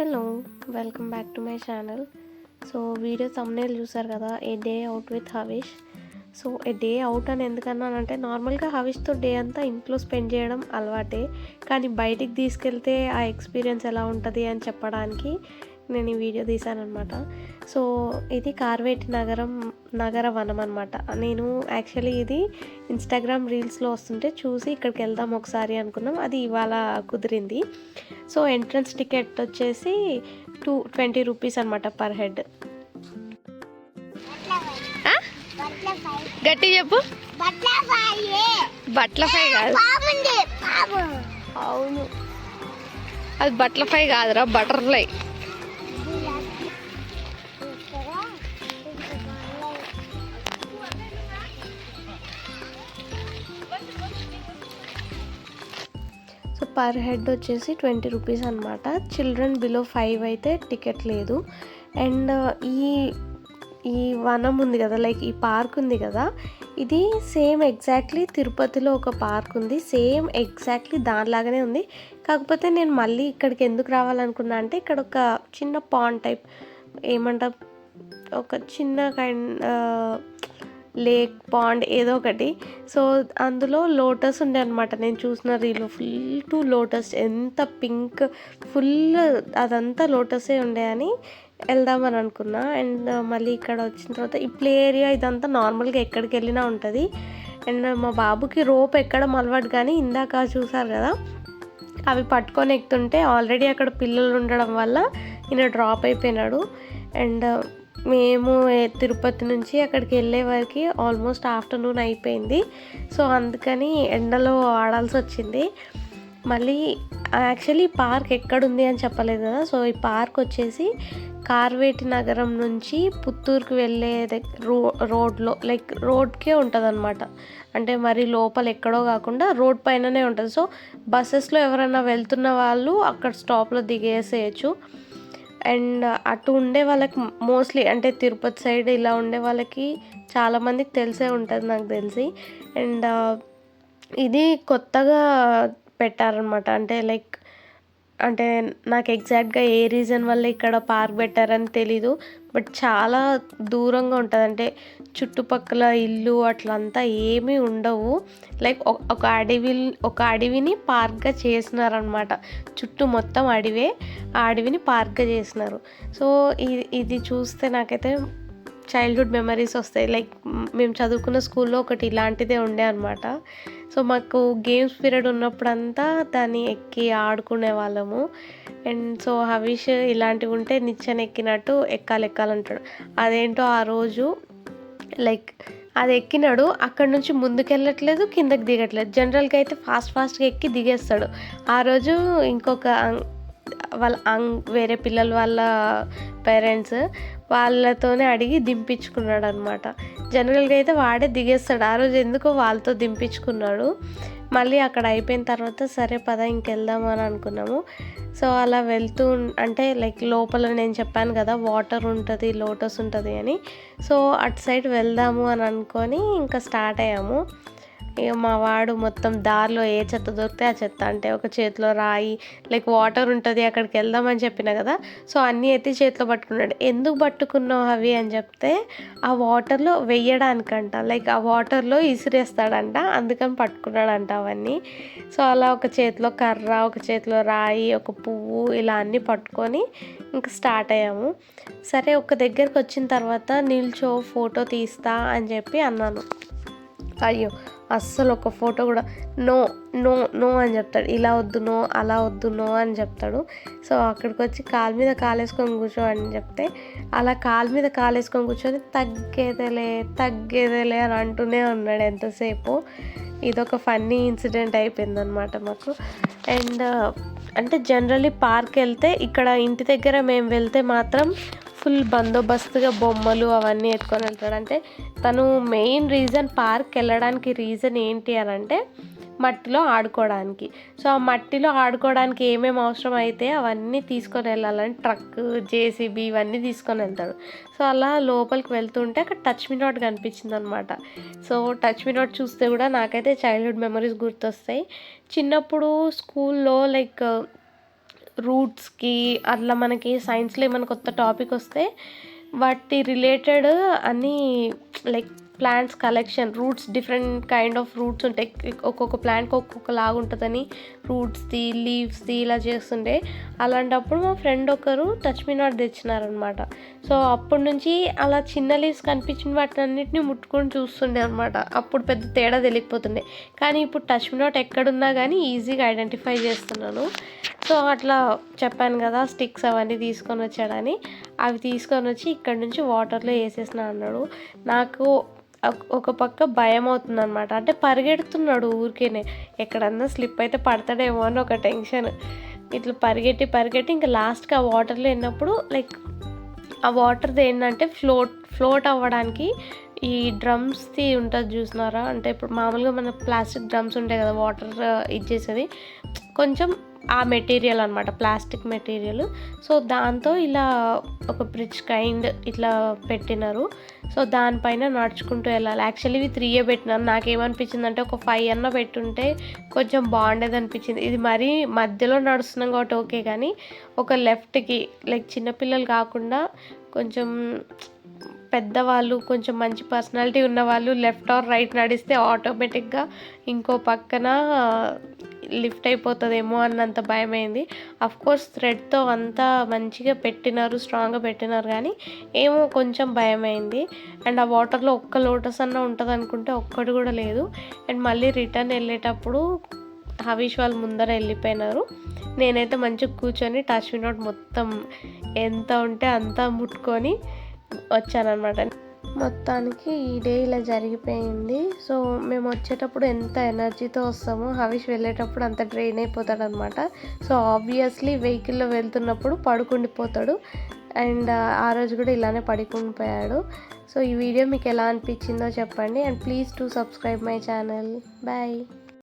Hello welcome back to my channel. So video thumbnail చూసారు కదా a day out with Havish so a day out అని ఎందుకన్నానంటే నార్మల్గా హవిష్తో day అంతా ఇంట్లో స్పెండ్ చేయడం అలవాటే. కానీ బయటికి తీసుకెళ్తే ఆ ఎక్స్పీరియన్స్ ఎలా ఉంటుంది అని చెప్పడానికి నేను ఈ వీడియో తీశానమాట సో ఇది కార్వేటి నగరం నగర వనం అనమాట నేను యాక్చువల్లీ ఇది ఇన్స్టాగ్రామ్ రీల్స్లో వస్తుంటే చూసి ఇక్కడికి వెళ్దాం ఒకసారి అనుకున్నాం. అది ఇవాళ కుదిరింది. సో ఎంట్రన్స్ టికెట్ వచ్చేసి టూ ట్వంటీ రూపీస్ అనమాట పర్ హెడ్. గట్టి చెప్పు. బట్లఫై కాదు. అవును. అది బట్లఫై కాదురా బటర్ఫ్లై. పర్ హెడ్ వచ్చేసి ట్వంటీ రూపీస్ అనమాట చిల్డ్రన్ బిలో ఫైవ్ అయితే టికెట్ లేదు. అండ్ ఈ ఈ వనం ఉంది కదా లైక్ ఈ పార్క్ ఉంది కదా ఇది సేమ్ ఎగ్జాక్ట్లీ తిరుపతిలో ఒక పార్క్ ఉంది. సేమ్ ఎగ్జాక్ట్లీ దానిలాగానే ఉంది. కాకపోతే నేను మళ్ళీ ఇక్కడికి ఎందుకు రావాలనుకున్నా అంటే ఇక్కడ ఒక చిన్న పాండ్ టైప్ ఏమంటారు ఒక చిన్న కైండ్ లేక్ పాండ్ ఏదో ఒకటి. సో అందులో లోటస్ ఉండే అనమాట నేను చూసిన రీల్లో ఫుల్ టు లోటస్. ఎంత పింక్ ఫుల్ అదంతా లోటసే ఉండే అని వెళ్దామని అనుకున్నా. అండ్ మళ్ళీ ఇక్కడ వచ్చిన తర్వాత ఈ ప్లే ఏరియా ఇదంతా నార్మల్గా ఎక్కడికి వెళ్ళినా ఉంటుంది. అండ్ మా బాబుకి రోప్ ఎక్కడం అలవాటు కానీ ఇందాక చూసారు కదా? అవి పట్టుకొని ఎక్కుతుంటే ఆల్రెడీ అక్కడ పిల్లలు ఉండడం వల్ల ఈయన డ్రాప్ అయిపోయినాడు. అండ్ uh, మేము తిరుపతి నుంచి అక్కడికి వెళ్ళే వరకు ఆల్మోస్ట్ ఆఫ్టర్నూన్ అయిపోయింది. సో అందుకని ఎండలో ఆడాల్సి వచ్చింది. మళ్ళీ యాక్చువల్లీ పార్క్ ఎక్కడుంది అని చెప్పలేదు కదా. సో ఈ పార్క్ వచ్చేసి కార్వేటి నగరం నుంచి పుత్తూరుకి వెళ్ళే రో రోడ్లో లైక్ రోడ్కే ఉంటుంది అనమాట అంటే మరి లోపల ఎక్కడో కాకుండా రోడ్ పైననే ఉంటుంది. సో బస్సెస్లో ఎవరైనా వెళ్తున్న వాళ్ళు అక్కడ స్టాప్లో దిగేసేయచ్చు. అండ్ అటు ఉండే వాళ్ళకి మోస్ట్లీ అంటే తిరుపతి సైడ్ ఇలా ఉండే వాళ్ళకి చాలామందికి తెలిసే ఉంటుంది నాకు తెలిసి. అండ్ ఇది కొత్తగా పెట్టారనమాట అంటే లైక్ అంటే నాకు ఎగ్జాక్ట్గా ఏ రీజన్ వల్ల ఇక్కడ పార్క్ పెట్టారని తెలీదు. బట్ చాలా దూరంగా ఉంటుంది. అంటే చుట్టుపక్కల ఇల్లు అట్లంతా ఏమీ ఉండవు. లైక్ ఒక- ఒక అడవి ఒక అడవిని పార్క్గా చేసినారనమాట చుట్టూ మొత్తం అడవే ఆ అడవిని పార్క్గా చేసినారు. సో ఇది ఇది చూస్తే నాకైతే చైల్డ్హుడ్ మెమరీస్ వస్తాయి. లైక్ మేము చదువుకున్న స్కూల్లో ఒకటి ఇలాంటిదే ఉండే అనమాట సో మాకు గేమ్స్ పీరియడ్ ఉన్నప్పుడంతా దాన్ని ఎక్కి ఆడుకునే వాళ్ళము. అండ్ సో హవిష్ ఇలాంటివి ఉంటే నిచ్చెన ఎక్కినట్టు ఎక్కాలి ఎక్కాలంటాడు అదేంటో ఆ రోజు లైక్ అది ఎక్కినాడు అక్కడ నుంచి ముందుకెళ్ళట్లేదు కిందకి దిగట్లేదు. జనరల్గా అయితే ఫాస్ట్ ఫాస్ట్గా ఎక్కి దిగేస్తాడు. ఆ రోజు ఇంకొక వాళ్ళ అంగ్ వేరే పిల్లల వాళ్ళ పేరెంట్స్ వాళ్ళతోనే అడిగి దింపించుకున్నాడు అనమాట జనరల్గా అయితే వాడే దిగేస్తాడు. ఆ రోజు ఎందుకో వాళ్ళతో దింపించుకున్నాడు. మళ్ళీ అక్కడ అయిపోయిన తర్వాత సరే పద ఇంకెళ్దాం అని అనుకున్నాము. సో అలా వెళ్తూ అంటే లైక్ లోపల నేను చెప్పాను కదా వాటర్ ఉంటుంది లోటస్ ఉంటుంది అని. సో అటు సైడ్ వెళ్దాము అని అనుకొని ఇంకా స్టార్ట్ అయ్యాము. ఇక మా వాడు మొత్తం దారిలో ఏ చెత్త దొరికితే ఆ చెత్త అంటే ఒక చేతిలో రాయి లైక్ వాటర్ ఉంటుంది అక్కడికి వెళ్దామని చెప్పిన కదా సో అన్నీ ఎత్తి చేతిలో పట్టుకున్నాడు. ఎందుకు పట్టుకున్నావు అవి? అని చెప్తే ఆ వాటర్లో వెయ్యడానికంట లైక్ ఆ వాటర్లో ఇసిరేస్తాడంట అందుకని పట్టుకున్నాడంట అవన్నీ. సో అలా ఒక చేతిలో కర్ర ఒక చేతిలో రాయి ఒక పువ్వు ఇలా అన్నీ పట్టుకొని ఇంకా స్టార్ట్ అయ్యాము. సరే ఒక దగ్గరికి వచ్చిన తర్వాత నిల్చో ఫోటో తీస్తా అని చెప్పి అన్నాను. అయ్యో అస్సలు ఒక ఫోటో కూడా నో నో నో అని చెప్తాడు. ఇలా వద్దు నో అలా వద్దు నో అని చెప్తాడు. సో అక్కడికి వచ్చి కాలు మీద కాలేసుకొని కూర్చో అని చెప్తే అలా కాలు మీద కాలేసుకొని కూర్చొని తగ్గేదేలే తగ్గేదేలే అని అంటూనే ఉన్నాడు ఎంతసేపు. ఇదొక ఫన్నీ ఇన్సిడెంట్ అయిపోయిందనమాట మాకు. అండ్ అంటే జనరల్లీ పార్క్ వెళ్తే ఇక్కడ ఇంటి దగ్గర మేము వెళ్తే మాత్రం ఫుల్ బందోబస్తుగా బొమ్మలు అవన్నీ ఎత్తుకొని వెళ్తాడు. అంటే తను మెయిన్ రీజన్ పార్క్ వెళ్ళడానికి రీజన్ ఏంటి అని అంటే మట్టిలో ఆడుకోవడానికి. సో ఆ మట్టిలో ఆడుకోవడానికి ఏమేమి అవసరం అయితే అవన్నీ తీసుకొని వెళ్ళాలని ట్రక్ జేసీబీ ఇవన్నీ తీసుకొని వెళ్తాడు. సో అలా లోపలికి వెళ్తుంటే అక్కడ టచ్ మీ నోట్ కనిపించింది అనమాట సో టచ్ మీ చూస్తే కూడా నాకైతే చైల్డ్హుడ్ మెమరీస్ గుర్తొస్తాయి. చిన్నప్పుడు స్కూల్లో లైక్ రూట్స్కి అట్లా మనకి సైన్స్లో ఏమైనా కొత్త టాపిక్ వస్తే వాటి రిలేటెడ్ అన్నీ like plants collection roots different kind of roots ఉంటాయి. ఒక్కొక్క ప్లాంట్కి ఒక్కొక్క లాగా ఉంటుందని రూట్స్ది లీవ్స్ది ఇలా చేస్తుండే. అలాంటప్పుడు మా ఫ్రెండ్ ఒకరు టచ్ మీ నాట్ తెచ్చినారనమాట. సో అప్పటి నుంచి అలా చిన్న లీవ్స్ కనిపించిన వాటిని అన్నిటిని ముట్టుకొని చూస్తుండే అనమాట. అప్పుడు పెద్ద తేడా తెలియకపోతుండే. కానీ ఇప్పుడు టచ్ మీ నాట్ ఎక్కడున్నా కానీ ఈజీగా ఐడెంటిఫై చేస్తున్నాను. సో అట్లా చెప్పాను కదా స్టిక్స్ అవన్నీ తీసుకొని వచ్చాడని. అవి తీసుకొని వచ్చి ఇక్కడ నుంచి వాటర్లో వేసేసిన అన్నాడు. నాకు ఒక- పక్క భయం అవుతుంది అనమాట అంటే పరిగెడుతున్నాడు ఊరికేనే. ఎక్కడన్నా స్లిప్ అయితే పడతాడేమో అని ఒక టెన్షన్. ఇట్లా పరిగెట్టి పరిగెట్టి ఇంకా లాస్ట్కి ఆ వాటర్లో వెళ్ళినప్పుడు లైక్ ఆ వాటర్ది ఏంటంటే ఫ్లోట్ ఫ్లోట్ అవ్వడానికి ఈ డ్రమ్స్ది ఉంటుంది చూసినారా? అంటే ఇప్పుడు మామూలుగా మన ప్లాస్టిక్ డ్రమ్స్ ఉంటాయి కదా వాటర్ ఇచ్చేసేది. కొంచెం ఆ మెటీరియల్ అనమాట ప్లాస్టిక్ మెటీరియల్. సో దాంతో ఇలా ఒక బ్రిడ్జ్ కైండ్ ఇట్లా పెట్టినారు. సో దానిపైన నడుచుకుంటూ వెళ్ళాలి. యాక్చువల్లీ ఇవి త్రీయే పెట్టినారు. నాకేమనిపించింది అంటే ఒక ఫైవ్ అన్న పెట్టుంటే కొంచెం బాగుండేది అనిపించింది ఇది మరీ మధ్యలో నడుస్తున్నాం కాబట్టి ఓకే కానీ ఒక లెఫ్ట్కి లైక్ చిన్నపిల్లలు కాకుండా కొంచెం పెద్దవాళ్ళు కొంచెం మంచి పర్సనాలిటీ ఉన్నవాళ్ళు లెఫ్ట్ ఆర్ రైట్ నడిస్తే ఆటోమేటిక్గా ఇంకో పక్కన లిఫ్ట్ అయిపోతుందేమో అన్నంత భయమైంది. అఫ్ కోర్స్ థ్రెడ్తో అంతా మంచిగా పెట్టినారు స్ట్రాంగ్గా పెట్టినారు కానీ ఏమో కొంచెం భయమైంది. అండ్ ఆ వాటర్లో ఒక్క లోటస్ అన్న ఉంటుంది అనుకుంటే ఒక్కటి కూడా లేదు. అండ్ మళ్ళీ రిటర్న్ వెళ్ళేటప్పుడు హవీష్ వాళ్ళు ముందర వెళ్ళిపోయినారు. నేనైతే మంచిగా కూర్చొని టచ్ వినోట్ మొత్తం ఎంత ఉంటే అంత ముట్టుకొని వచ్చానమాట మొత్తానికి ఈ డే ఇలా జరిగిపోయింది. సో మేము వచ్చేటప్పుడు ఎంత ఎనర్జీతో వస్తామో హవిష్ వెళ్ళేటప్పుడు అంత డ్రైన్ అయిపోతాడు అనమాట సో ఆబ్వియస్లీ వెహికల్లో వెళ్తున్నప్పుడు పడుకుండిపోతాడు. అండ్ ఆ రోజు కూడా ఇలానే పడుకుండిపోయాడు సో ఈ వీడియో మీకు ఎలా అనిపించిందో చెప్పండి. And please to subscribe my channel bye